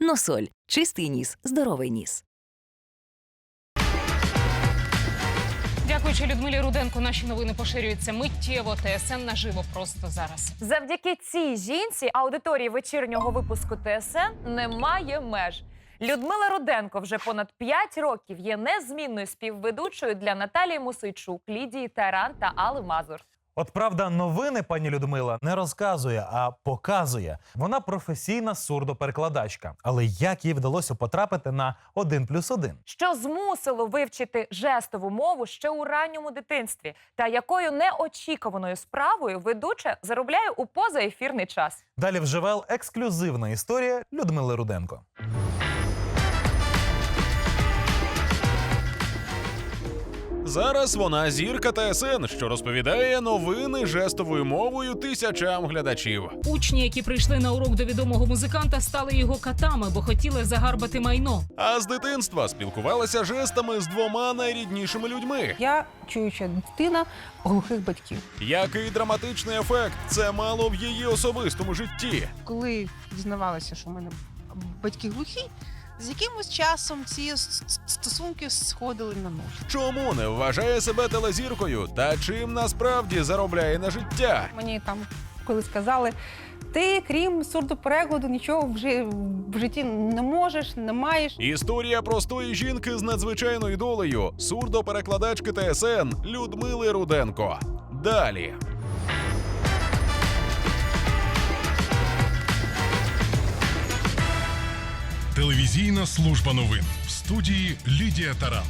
Носоль чистий ніс, здоровий ніс. Дякуючи Людмилі Руденко, наші новини поширюються миттєво. ТСН наживо просто зараз. Завдяки цій жінці аудиторії вечірнього випуску ТСН немає меж. Людмила Руденко вже понад 5 років є незмінною співведучою для Наталії Мусийчук, Лідії Таран та Али Мазур. От правда, новини пані Людмила не розказує, а показує. Вона професійна сурдоперекладачка. Але як їй вдалося потрапити на один плюс один? що змусило вивчити жестову мову ще у ранньому дитинстві, та якою неочікуваною справою ведуча заробляє у позаефірний час. Далі в ЖВЛ ексклюзивна історія Людмили Руденко. Зараз вона зірка ТСН, що розповідає новини жестовою мовою тисячам глядачів. Учні, які прийшли на урок до відомого музиканта, стали його катами, бо хотіли загарбати майно. А з дитинства спілкувалася жестами з двома найріднішими людьми. Я чуюча дитина глухих батьків. Який драматичний ефект це мало в її особистому житті. Коли дізнавалася, що в мене батьки глухі, з якимось часом ці стосунки сходили на нуль. Чому не вважає себе телезіркою та чим насправді заробляє на життя? Мені там коли сказали, ти крім сурдоперекладу нічого вже в житті не можеш, не маєш. Історія простої жінки з надзвичайною долею сурдоперекладачки ТСН Людмили Руденко. Далі. Телевізійна служба новин в студії Лідія Таран.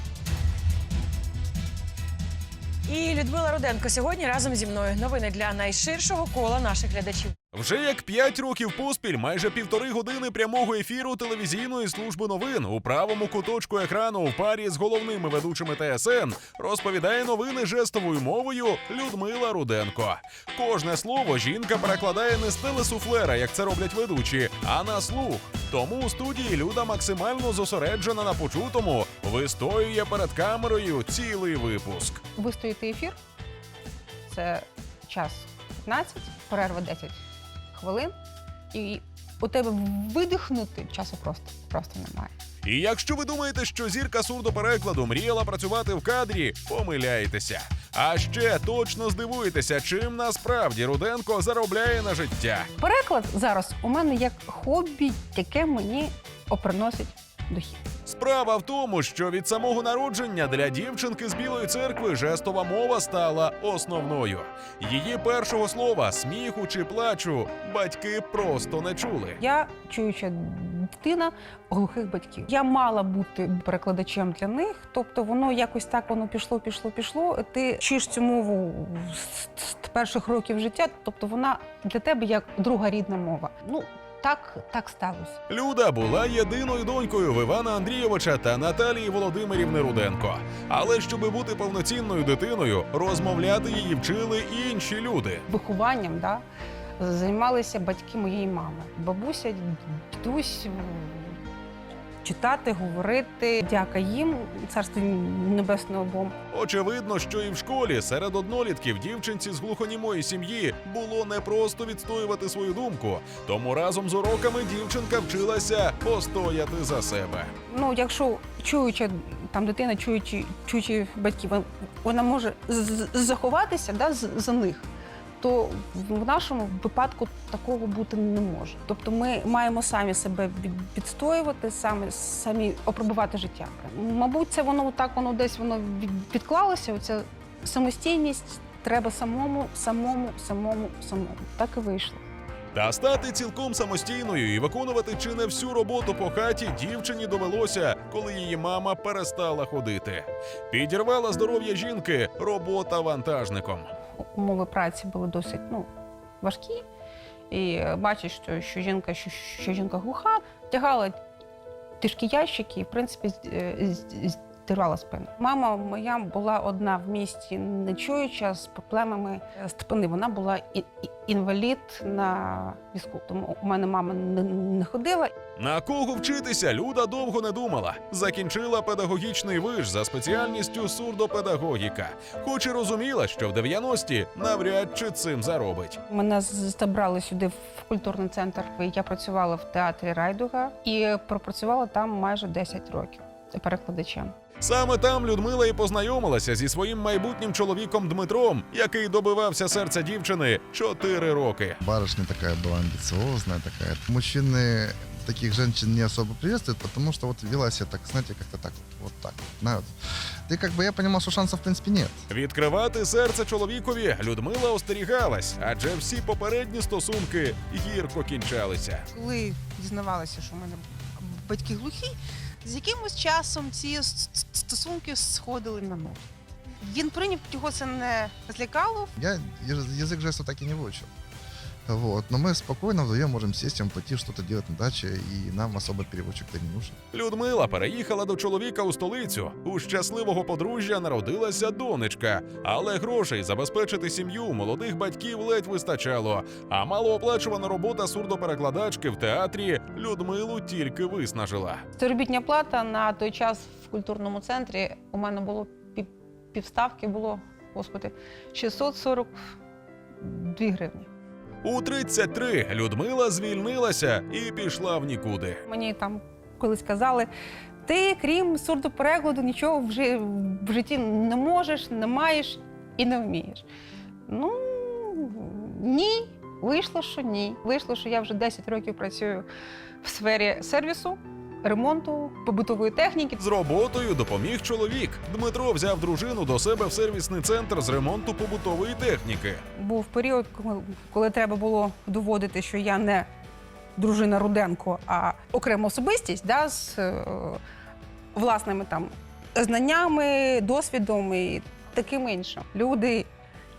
І Людмила Руденко сьогодні разом зі мною. Новини для найширшого кола наших глядачів. Вже як 5 років поспіль, майже півтори години прямого ефіру телевізійної служби новин у правому куточку екрану в парі з головними ведучими ТСН розповідає новини жестовою мовою Людмила Руденко. Кожне слово жінка перекладає не з телесуфлера, як це роблять ведучі, а на слух. Тому у студії Люда максимально зосереджена на почутому, вистоює перед камерою цілий випуск. Вистояти ефір це час 15, перерва 10 хвилин, і у тебе видихнути часу просто, просто немає. І якщо ви думаєте, що зірка сурдоперекладу мріяла працювати в кадрі, помиляєтеся. А ще точно здивуєтеся, чим насправді Руденко заробляє на життя. Переклад зараз у мене як хобі, яке мені оприносить дохід. Справа в тому, що від самого народження для дівчинки з білої церкви жестова мова стала основною. Її першого слова, сміху чи плачу, батьки просто не чули. Я чуюча дитина глухих батьків. Я мала бути перекладачем для них, тобто воно якось так воно пішло, пішло, пішло. Ти чуєш цю мову з, з перших років життя, тобто вона для тебе як друга рідна мова. Ну так, так сталося. Люда була єдиною донькою в Івана Андрійовича та Наталії Володимирівни Руденко. Але щоб бути повноцінною дитиною, розмовляти її вчили і інші люди. Вихованням да, займалися батьки моєї мами. Бабуся, дідусь. Читати, говорити, дяка їм, царство небесне обом. Очевидно, що і в школі серед однолітків дівчинці з глухонімої сім'ї було непросто відстоювати свою думку. Тому разом з уроками дівчинка вчилася постояти за себе. Ну, якщо чуюча там дитина, чуючи, чуючи батьків, вона може заховатися да, за них, то в нашому випадку такого бути не може. Тобто ми маємо самі себе відстоювати, самі, самі опробувати життя. Мабуть, це воно так, воно десь воно відклалося. Оця самостійність треба самому, самому, самому, самому. Так і вийшло. Та стати цілком самостійною і виконувати чи не всю роботу по хаті дівчині довелося, коли її мама перестала ходити. Підірвала здоров'я жінки робота вантажником. Умови праці були досить ну, важкі. І бачиш, що, що жінка, що, що жінка глуха, тягала тяжкі ящики, і в принципі з- е, з- з- відривала спину. Мама моя була одна в місті нечуюча з проблемами е, спини. Вона була інвалід на візку. Тому у мене мама не, не ходила. На кого вчитися Люда довго не думала. Закінчила педагогічний виш за спеціальністю сурдопедагогіка, хоч і розуміла, що в 90-ті навряд чи цим заробить. Мене з- забрали сюди в культурний центр. Я працювала в театрі Райдуга і пропрацювала там майже 10 років перекладачем. Саме там Людмила і познайомилася зі своїм майбутнім чоловіком Дмитром, який добивався серця дівчини 4 роки. Барышня такая была амбициозная такая. Мужчины таких женщин не особо приветствуют, потому что вот вела себя так, знаете, как-то так, вот так. На, вот. И как бы я понимал, что шансов в принципе нет. Відкривати серце чоловікові Людмила остерігалась, адже всі попередні стосунки гірко кінчалися. коли дізнавалася, що в мене батьки глухі, з якимось часом ці стосунки сходили на нуль. Він прийняв, його це не злякало. Я яз- язык жестов так и не выучил. Вот. Но мы спокойно вдвоем можем сесть, им пойти что-то делать на даче, и нам особо переводчик-то не нужен. Людмила переїхала до чоловіка у столицю. У щасливого подружжя народилася донечка, але грошей забезпечити сім'ю молодих батьків ледь вистачало. А малооплачувана робота сурдоперекладачки в театрі Людмилу тільки виснажила. Заробітня плата на той час в культурному центрі у мене було пів- півставки, було, господи, 642 гривні. У 33 Людмила звільнилася і пішла в нікуди. Мені там колись казали, ти, крім сурдоперекладу, нічого вже в житті не можеш, не маєш і не вмієш. Ну ні, вийшло, що ні. Вийшло, що я вже 10 років працюю в сфері сервісу, ремонту, побутової техніки. З роботою допоміг чоловік. Дмитро взяв дружину до себе в сервісний центр з ремонту побутової техніки. Був період, коли, коли треба було доводити, що я не дружина Руденко, а окрема особистість да, з е, власними там знаннями, досвідом і таким іншим. Люди,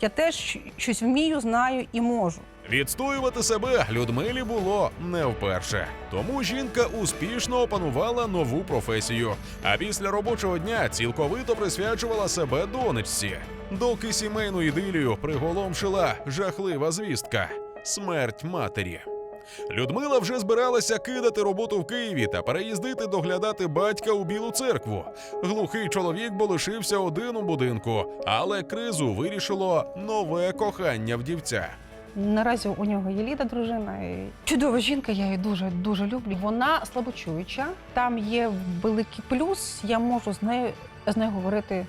я теж щось вмію, знаю і можу. Відстоювати себе Людмилі було не вперше. Тому жінка успішно опанувала нову професію. А після робочого дня цілковито присвячувала себе донечці. Доки сімейну ідилію приголомшила жахлива звістка смерть матері. Людмила вже збиралася кидати роботу в Києві та переїздити доглядати батька у Білу церкву. Глухий чоловік бо лишився один у будинку, але кризу вирішило нове кохання вдівця. Наразі у нього є ліда дружина. І чудова жінка, я її дуже дуже люблю. Вона слабочуюча. Там є великий плюс. Я можу з нею з нею говорити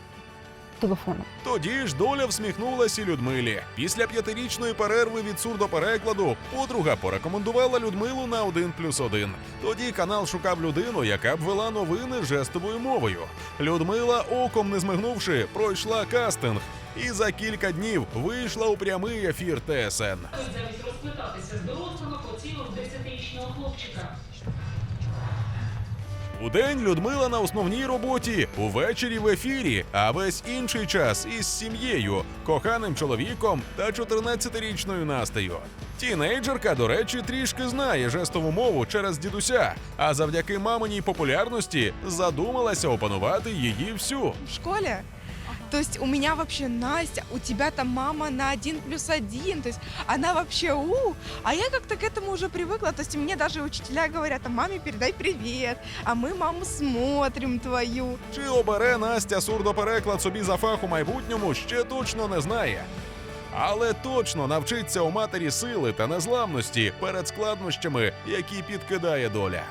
телефоном. Тоді ж доля всміхнулася Людмилі. Після п'ятирічної перерви від сурдоперекладу подруга порекомендувала Людмилу на 1 плюс 1. Тоді канал шукав людину, яка б вела новини жестовою мовою. Людмила, оком не змигнувши, пройшла кастинг і за кілька днів вийшла у прямий ефір ТСН. Замість розплетатися з дорослими поцілив 10-річного хлопчика. Удень Людмила на основній роботі, увечері в ефірі, а весь інший час із сім'єю, коханим чоловіком та 14-річною Настею. Тінейджерка, до речі, трішки знає жестову мову через дідуся, а завдяки маминій популярності задумалася опанувати її всю. В школе То есть у меня вообще Настя, у тебя там мама на один плюс один, то есть она вообще у, а я как-то к этому уже привыкла, то есть мне даже учителя говорят, а маме передай привет, а мы маму смотрим твою. Чи обере Настя сурдопереклад собі за фах у майбутньому, ще точно не знає. Але точно навчиться у матері сили та незламності перед складнощами, які підкидає доля.